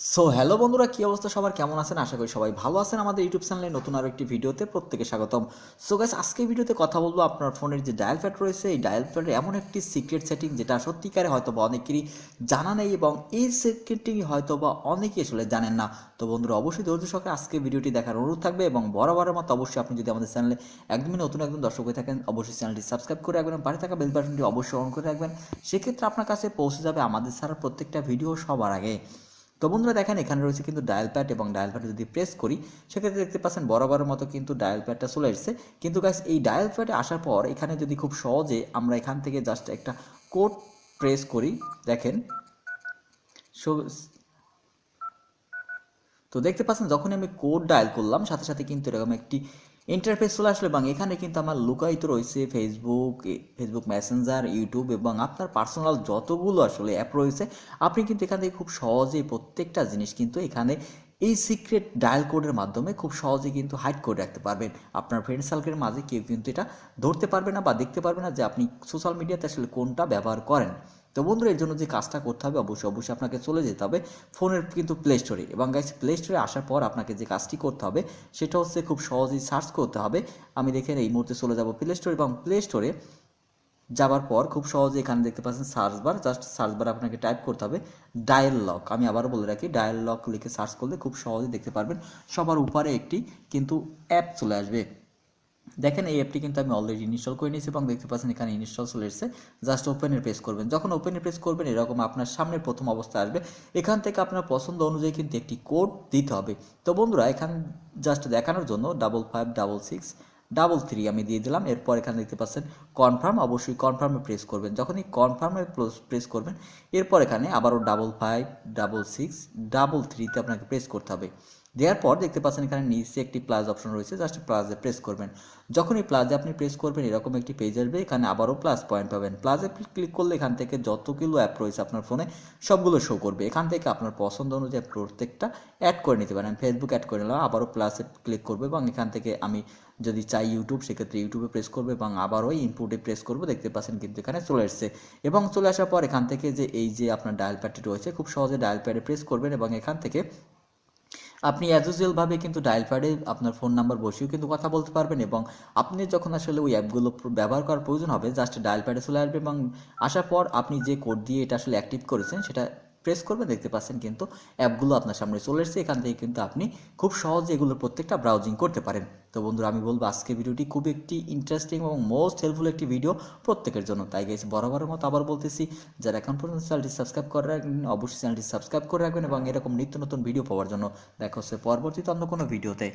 So hello বন্ধুরা, কি অবস্থা? সবার কেমন আছেন? আশা করি সবাই ভালো আছেন আমাদের ইউটিউব চ্যানেলে নতুন আরও একটি ভিডিওতে প্রত্যেকে স্বাগতম। সো গাইস আজকে ভিডিওতে কথা বলব আপনার ফোনের যে ডায়াল প্যাড রয়েছে, এই ডায়াল প্যাডের এমন একটি সিক্রেট সেটিং যেটা সত্যিকারে হয়তো বা অনেকেরই জানা নেই এবং এই সিক্রেটটি হয়তো বা অনেকেই আসলে জানেন না। তো বন্ধুরা, অবশ্যই ধৈর্য সহকারে আজকে ভিডিওটি দেখার অনুরোধ থাকবে এবং বরাবরের মতো অবশ্যই আপনি যদি আমাদের চ্যানেলে একদমই নতুন একদম দর্শক হয়ে থাকেন, অবশ্যই চ্যানেলটি সাবস্ক্রাইব করে রাখবেন পাশে থাকা বেল বাটনটি অবশ্যই অন করে রাখবেন। সেক্ষেত্রে আপনার কাছে পৌঁছে যাবে আমাদের ছাড়া প্রত্যেকটা ভিডিও সবার আগে। তো বন্ধুরা দেখেন, এখানে রয়েছে কিন্তু ডায়াল প্যাড এবং ডায়াল প্যাডে যদি প্রেস করি, সেক্ষেত্রে দেখতে পাচ্ছেন বরাবরের মতো কিন্তু ডায়াল প্যাডটা চলে এসেছে। কিন্তু গাছ এই ডায়াল প্যাডে আসার পর এখানে যদি খুব সহজে আমরা এখান থেকে জাস্ট একটা কোড প্রেস করি, দেখেন তো দেখতে পাচ্ছেন যখন আমি কোড ডায়াল করলাম, সাথে সাথে কিন্তু এরকম একটি ইন্টারফেস চলে আসলো এবং এখানে কিন্তু আমার লুকায়িত রয়েছে ফেসবুক ফেসবুক মেসেঞ্জার ইউটিউব এবং আপনার পার্সোনাল যতগুলো আসলে অ্যাপ রয়েছে, আপনি কিন্তু এখান থেকে খুব সহজেই প্রত্যেকটা জিনিস কিন্তু এখানে এই সিক্রেট ডায়াল কোডের মাধ্যমে খুব সহজে কিন্তু হাইড করে রাখতে পারবেন। আপনার ফ্রেন্ড সার্কেলের মাঝে কেউ কিন্তু এটা ধরতে পারবে না বা দেখতে পারবে না যে আপনি সোশ্যাল মিডিয়াতে আসলে কোনটা ব্যবহার করেন। তো বন্ধুরা, এর জন্য যে কাজটা করতে হবে অবশ্যই অবশ্যই আপনাকে চলে যেতে হবে ফোনের কিন্তু প্লে স্টোরে এবং গাইস প্লে স্টোরে আসার পর আপনাকে যে কাজটি করতে হবে, সেটা হচ্ছে খুব সহজেই সার্চ করতে হবে। আমি দেখেন এই মুহূর্তে চলে যাব প্লে স্টোরে এবং প্লে স্টোরে যাবার পর খুব সহজে এখানে দেখতে পাচ্ছেন search bar just search bar আপনাকে টাইপ করতে হবে ডায়াল লক আমি আবার বলে রাখি ডায়াল লক লিখে সার্চ করলে খুব সহজে দেখতে পারবেন সবার উপরে একটি কিন্তু অ্যাপ চলে আসবে। দেখেন এই অ্যাপটি কিন্তু আমি অলরেডি ইনস্টল করে নিয়েছি এবং দেখতে পাচ্ছেন এখানে ইনস্টল চলে এসেছে। জাস্ট ওপেনে প্রেস করবেন। যখন ওপেনে প্রেস করবেন, এরকম আপনার সামনে প্রথম অবস্থা আসবে। এখান থেকে আপনার পছন্দ অনুযায়ী কিন্তু একটি কোড দিতে হবে। তো বন্ধুরা, এখান জাস্ট দেখানোর জন্য double five double six double three আমি দিয়ে দিলাম, এরপর এখানে দেখতে পাচ্ছেন কনফার্ম অবশ্যই কনফার্মে প্রেস করবেন। যখনই কনফার্মে প্রেস করবেন, এরপর এখানে আবারও double five double six double থ্রিতে আপনাকে প্রেস করতে হবে। দেওয়ার পর দেখতে পাচ্ছেন এখানে নিচে একটি প্লাস অপশন রয়েছে জাস্ট প্লাসে প্রেস করবেন। যখনই প্লাসে আপনি প্রেস করবেন, এরকম একটি পেজ আসবে, এখানে আবারও প্লাস পয়েন্ট পাবেন। প্লাসে ক্লিক করলে এখান থেকে যতগুলো অ্যাপ রয়েছে আপনার ফোনে সবগুলো শো করবে। এখান থেকে আপনার পছন্দ অনুযায়ী প্রত্যেকটা অ্যাড করে নিতে পারেন। ফেসবুক অ্যাড করে নিলাম, আবারও প্লাসে ক্লিক করবে এবং এখান থেকে আমি যদি চাই ইউটিউব সেক্ষেত্রে ইউটিউবে প্রেস করবে এবং আবারও ইনপুটে প্রেস করব। দেখতে পাচ্ছেন কিন্তু এখানে চলে এসছে। এবং চলে আসার পর এখান থেকে যে এই যে আপনার ডায়াল প্যাডটি রয়েছে, খুব সহজে ডায়াল প্যাডে প্রেস করবেন এবং এখান থেকে আপনি অ্যাজ ভাবে কিন্তু ডায়াল প্যাডে আপনার ফোন নাম্বার বসিয়েও কিন্তু কথা বলতে পারবেন এবং আপনি যখন আসলে ওই অ্যাপগুলো ব্যবহার করার প্রয়োজন হবে জাস্ট ডায়াল প্যাডে চলে আসবে এবং আসার পর আপনি যে কোড দিয়ে এটা আসলে অ্যাক্টিভ করেছেন, সেটা প্রেস করবেন, দেখতে পাচ্ছেন কিন্তু অ্যাপগুলো আপনার সামনে চলে এসেছে। এখান থেকে কিন্তু আপনি খুব সহজে এগুলোর প্রত্যেকটা ব্রাউজিং করতে পারেন। তো বন্ধুরা, আমি বলব আজকে ভিডিওটি খুব একটি ইন্টারেস্টিং এবং মোস্ট হেল্পফুল একটি ভিডিও প্রত্যেকের জন্য। তাই গেছে বরাবরের মতো আবার বলতেছি, যারা এখন পর্যন্ত চ্যানেলটি সাবস্ক্রাইব করে রাখবেন অবশ্যই চ্যানেলটি সাবস্ক্রাইব করে রাখবেন এবং এরকম নিত্য নতুন ভিডিও পাওয়ার জন্য। দেখা হচ্ছে পরবর্তীতে অন্য কোনো ভিডিওতে